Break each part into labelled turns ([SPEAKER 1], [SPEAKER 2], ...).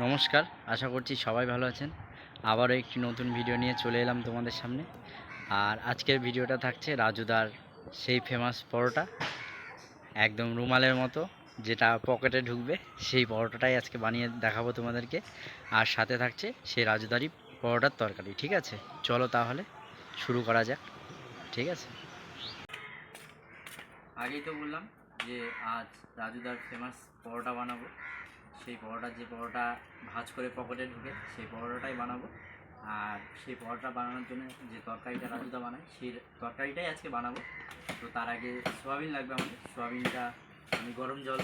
[SPEAKER 1] নমস্কার, আশা করছি সবাই ভালো আছেন। আবারও একটি নতুন ভিডিও নিয়ে চলে এলাম তোমাদের সামনে। আর আজকের ভিডিওটা থাকছে রাজুদার সেই ফেমাস পরোটা, একদম রুমালের মতো, যেটা পকেটে ঢুকবে, সেই পরোটাটাই আজকে বানিয়ে দেখাবো তোমাদেরকে। আর সাথে থাকছে সেই রাজুদারই পরোটার তরকারি, ঠিক আছে? চলো তাহলে শুরু করা যাক, ঠিক আছে? আগেই তো বললাম যে আজ রাজুদার ফেমাস পরোটা বানাবো। সেই পরোটা যে পরোটা ভাজ করে পকেটে ঢুকে সেই পরোটাটাই বানাবো। আর সেই পরোটা বানানোর জন্য যে তরকারিটা রাজুদা বানায়, সেই তরকারিটাই আজকে বানাবো। তো তার আগে সোয়াবিন লাগবে আমাদের। সোয়াবিনটা আমি গরম জল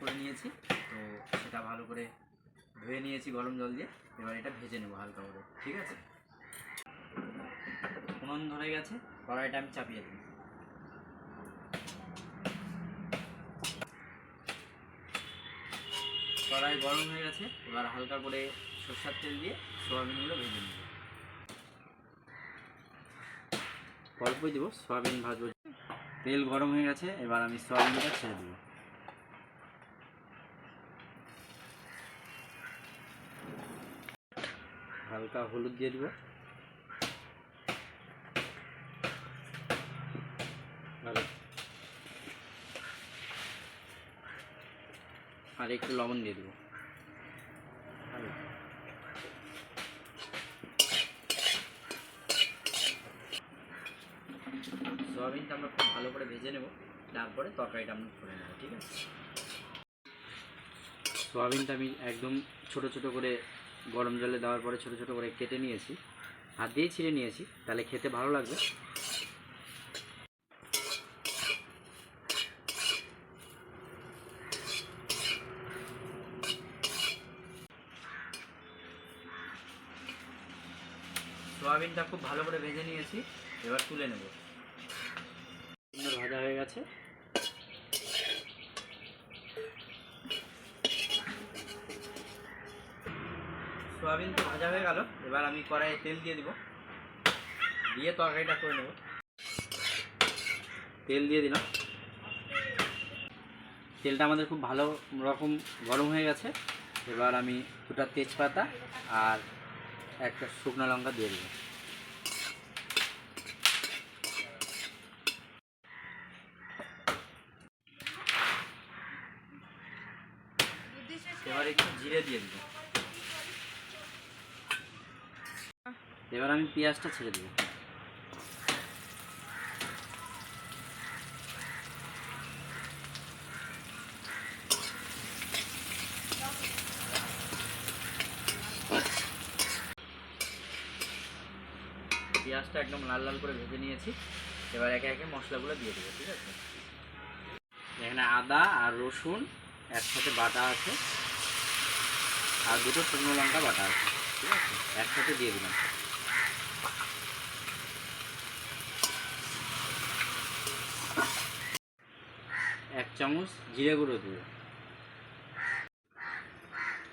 [SPEAKER 1] করে নিয়েছি। তো সেটা ভালো করে ধুয়ে নিয়েছি গরম জল দিয়ে। এবার এটা ভেজে নেব হালকা করে। ঠিক আছে? উনুন ধরে গেছে। কড়াইটা আমি চাপিয়ে দিই কড়াই গরম হয়ে গেছে, এবার হালকা করে সরষার তেল দিয়ে সোয়াবিনগুলো ভেজে নেব। অল্পই দেব, সোয়াবিন ভাজবো। তেল গরম হয়ে গেছে, এবার আমি সোয়াবিনটা ছেড়ে দেবো। হালকা হলুদ দিয়ে দিব। আর একটু লবণ দিয়ে দেবো। সোয়াবিনটা আমরা খুব ভালো করে ভেজে নেব, তারপরে তরকারিটা আমরা করে নেব, ঠিক আছে? সোয়াবিনটা আমি একদম ছোট ছোট করে গরম জলে দেওয়ার পরে ছোট ছোট করে কেটে নিয়েছি। হাত দিয়ে ছিঁড়ে নিয়েছি, তাহলে খেতে ভালো লাগবে। সোয়াবিনটা খুব ভালো করে ভেজে নিয়েছি এবার তুলে নেব। সুন্দর ভাজা হয়ে গেছে। সোয়াবিন তো ভাজা হয়ে গেল এবার আমি কড়াইয়ে তেল দিয়ে দিব। দিয়ে তরকারিটা করে নেব। তেল দিয়ে দিলাম। তেলটা আমাদের খুব ভালো রকম গরম হয়ে গেছে। এবার আমি দুটা তেজপাতা আর একটা শুকনো লঙ্কা দিয়ে দেবো। এবার একটু জিরে দিয়ে দেবো। এবার আমি পেঁয়াজটা ছেড়ে দেবো। পেঁয়াজটা একদম লাল লাল করে ভেজে নিয়েছি। এবার একে একে মশলাগুলো দিয়ে দেবো, ঠিক আছে? এখানে আদা আর রসুন একসাথে বাটা আছে। আর দুটো শুকনো লঙ্কা বাটা আছে, ঠিক আছে? একসাথে দিয়ে দিলাম। এক চামচ জিরে গুঁড়ো দেবো।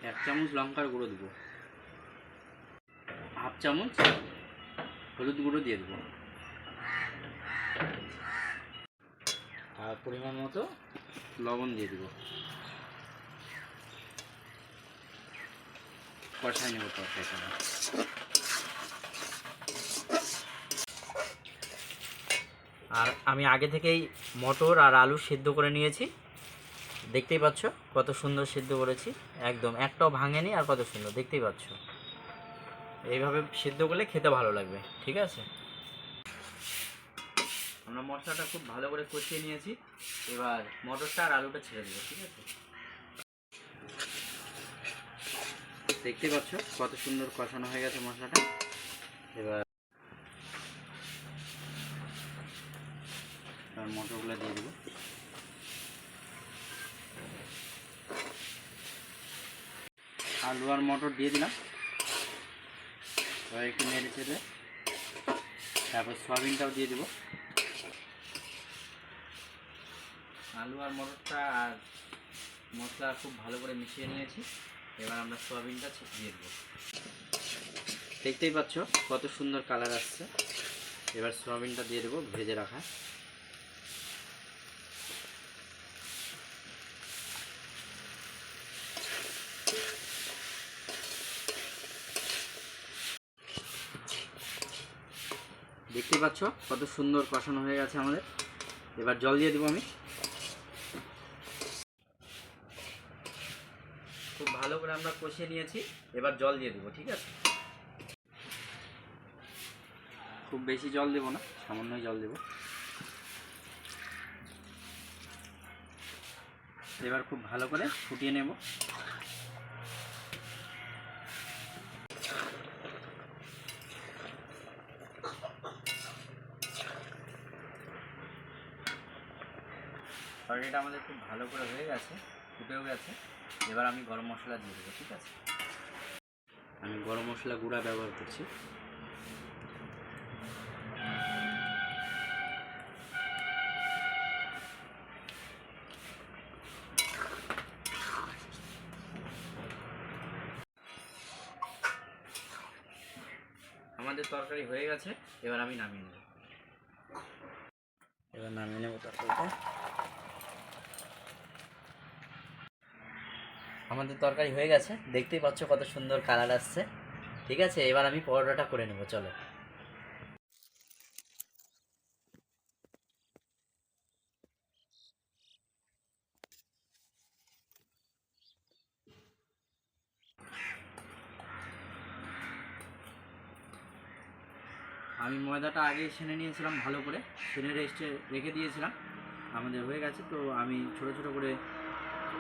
[SPEAKER 1] এক চামচ লঙ্কার গুঁড়ো দেবো। হাফ চামচ হলুদ গুঁড়ো দিয়ে দেবো। আর পরিমাণ মতো লবণ দিয়ে দেবো। কষাই নেব তরকারিটা। আর আমি আগে থেকেই মটর আর আলু সিদ্ধ করে নিয়েছি। দেখতেই পাচ্ছ কত সুন্দর সিদ্ধ করেছি। একদম একটাও ভাঙেনি আর কত সুন্দর, দেখতেই পাচ্ছ। এইভাবে সিদ্ধ করলে খেতে ভালো লাগবে, ঠিক আছে? আমরা মশলাটা খুব ভালো করে কষিয়ে নিয়েছি, এবার মটরটা আর আলুটা ছেড়ে দেবো, ঠিক আছে? দেখতে পাচ্ছ কত সুন্দর কষানো হয়ে গেছে মশলাটা? এবার মটরগুলো দিয়ে দেবো। আলু আর মটর দিয়ে দিলাম। এবার একটু নেড়ে চেড়ে তারপর সয়াবিনটাও দিয়ে দেবো। আলু আর মটরটা আর মশলা খুব ভালো করে মিশিয়ে নিয়েছি। এবার আমরা সয়াবিনটা দিয়ে দেবো। দেখতেই পাচ্ছ কত সুন্দর কালার আসছে। এবার সয়াবিনটা দিয়ে দেবো ভেজে রাখা। দেখতে পাচ্ছ, কত সুন্দর কষানো হয়ে গেছে আমাদের। এবার জল দিয়ে দেবো আমি। খুব ভালো করে আমরা কষিয়ে নিয়েছি, এবার জল দিয়ে দেবো, ঠিক আছে? খুব বেশি জল দেবো না, সামান্যই জল দেবো। এবার খুব ভালো করে ফুটিয়ে নেব। তরকারিটা আমাদের খুব ভালো করে হয়ে গেছে ফুটেও গেছে। এবার আমি গরম মশলা দিয়ে দেবো ঠিক আছে? আমি গরম মশলা গুঁড়া ব্যবহার করছি। আমাদের তরকারি হয়ে গেছে এবার আমি নামিয়ে নেব। এবার নামিয়ে নেব তরকারিটা। আমাদের তরকারি হয়ে গেছে। দেখতেই পাচ্ছ কত সুন্দর কালার আসছে। ঠিক আছে, এবার আমি পরোটাটা করে নেব, চলো। আমি ময়দাটা আগে ছেনে নিয়েছিলাম ভালো করে। ছেনে রেস্টে রেখে দিয়েছিলাম। আমাদের হয়ে গেছে, তো আমি ছোট ছোট করে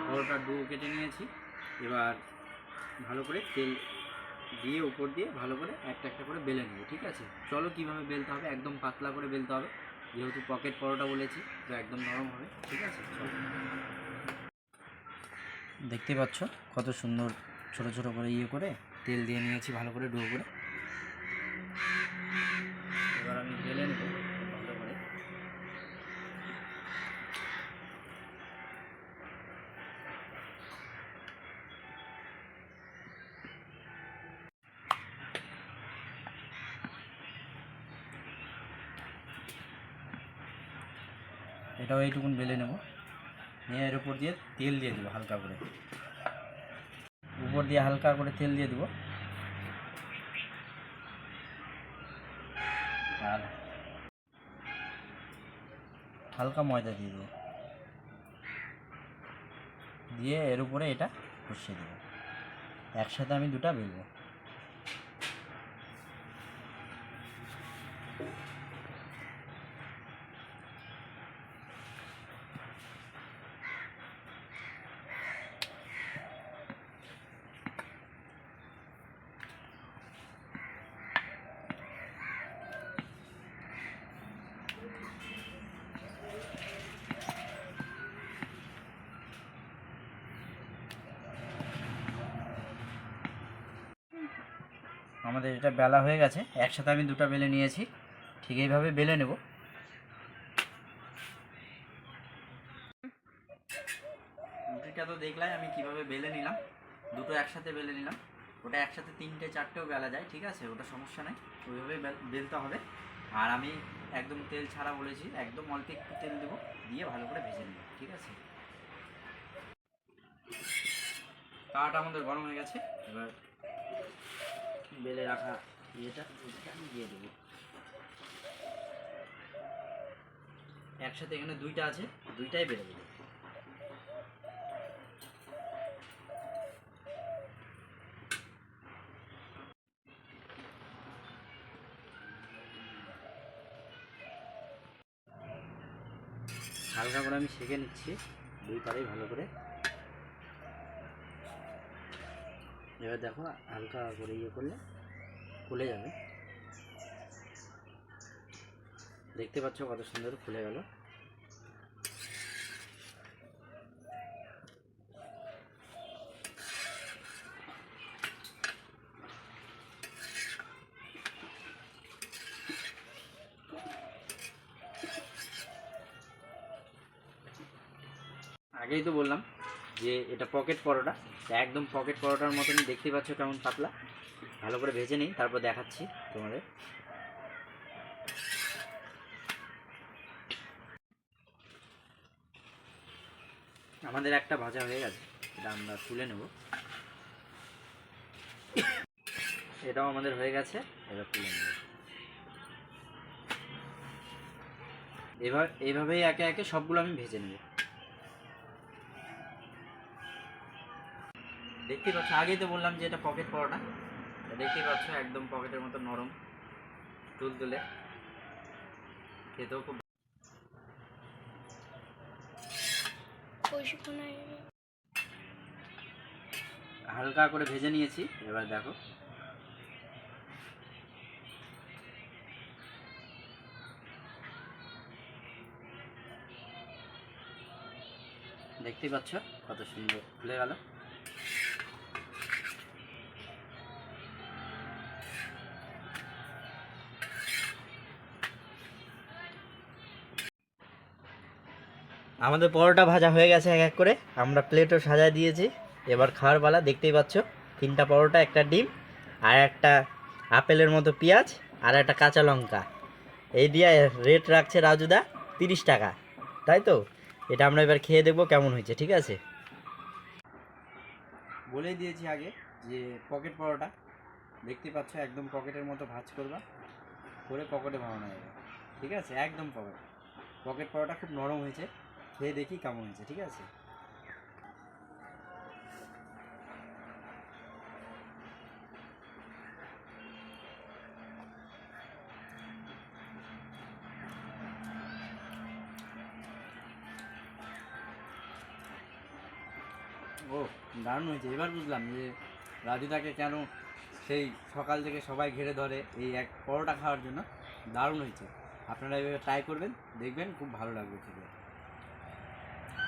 [SPEAKER 1] পরোটার ডো কেটে নিয়েছি। এবার ভালো করে তেল দিয়ে, উপর দিয়ে ভালো করে একটা একটা করে বেলে নেব, ঠিক আছে? চলো কীভাবে বেলতে হবে? একদম পাতলা করে বেলতে হবে, যেহেতু পকেট পরোটা বলেছি, তো একদম নরম হবে, ঠিক আছে? চলো। দেখতে পাচ্ছ কত সুন্দর ছোট ছোট করে ইয়ে করে তেল দিয়ে নিয়েছি, ভালো করে ডুবো করে এবার আমি বেলে নেব ভালো করে এটাও এইটুকুন বেলে নেব। নিয়ে এর উপর দিয়ে তেল দিয়ে দেবো হালকা করে। উপর দিয়ে হালকা করে তেল দিয়ে দেবো। আর হালকা ময়দা দিয়ে দেবো। দিয়ে এর উপরে এটা বসিয়ে দেবো। একসাথে আমি দুটা বেলবো। আমাদের এটা বেলা হয়ে গেছে, একসাথে আমি দুটো বেলে নিয়েছি। ঠিক এইভাবে বেলে নেব। রুটিটা তো দেখলাই, আমি কীভাবে বেলে নিলাম। দুটো একসাথে বেলে নিলাম। ওটা একসাথে তিনটে, চারটেও বেলা যায়, ঠিক আছে? ওটা সমস্যা নেই। ওইভাবে বেল- বেলতে হবে। আর আমি একদম তেল ছাড়া বলেছি, একদম অল্প একটু তেল দেবো, দিয়ে ভালো করে ভেজে নেব, ঠিক আছে? তাওয়াটা আমাদের গরম হয়ে গেছে। এবার বেলে রাখা ইয়েটা এটা দিয়ে দেবো। একসাথে এখানে দুইটা আছে, দুইটাই বেলে দেবো। হালকা করে আমি সেঁকে নিচ্ছি, দুই পারেই ভালো করে। এবার দেখো, হালকা করে ইয়ে করলে খুলে যাবে। দেখতে পাচ্ছ কত সুন্দর খুলে গেল। আগেই তো বললাম যে এটা পকেট পরোটা। একদম পকেট পরোটার মতনই দেখতে পাচ্ছ কেমন পাতলা। ভালো করে ভেজে নিই, তারপর দেখাচ্ছি তোমাদের। আমাদের একটা ভাজা হয়ে গেছে, এটা আমরা তুলে নেব। এটাও আমাদের হয়ে গেছে, এবার তুলে নেব। এবার এইভাবেই একে একে সবগুলো আমি ভেজে নেব। দেখতেই পাচ্ছ আগেই তো বললাম যে এটা পকেট পরোটা। দেখতেই পাচ্ছ একদম পকেটের মতো নরম তুল তুলে খেতেও খুব হালকা করে ভেজে নিয়েছি এবার দেখো। দেখতেই পাচ্ছ কত সুন্দর খুলে গেল। আমাদের পরোটা ভাজা হয়ে গেছে এক এক করে। আমরা প্লেটও সাজায় দিয়েছি। এবার খাওয়ার পালা, দেখতেই পাচ্ছ, তিনটা পরোটা, একটা ডিম, আর একটা আপেলের মতো পেঁয়াজ, আর একটা কাঁচা লঙ্কা। এই দিয়ে রেট রাখছে রাজুদা তিরিশ টাকা, তাই তো? এটা আমরা এবার খেয়ে দেখব কেমন হয়েছে, ঠিক আছে? বলেই দিয়েছি আগে যে পকেট পরোটা, দেখতে পাচ্ছ একদম পকেটের মতো ভাজ করবা, করে পকেটে ভাবানো যাবে। ঠিক আছে? একদম পকেট। পকেট পরোটা খুব নরম হয়েছে, খেয়ে দেখি কেমন হয়েছে, ঠিক আছে? ও, দারুণ হয়েছে। এবার বুঝলাম যে রাজুদাকে কেন সেই সকাল থেকে সবাই ঘিরে ধরে এই এক পরোটা খাওয়ার জন্য দারুণ হয়েছে। আপনারা এভাবে ট্রাই করবেন, দেখবেন খুব ভালো লাগবে খেতে।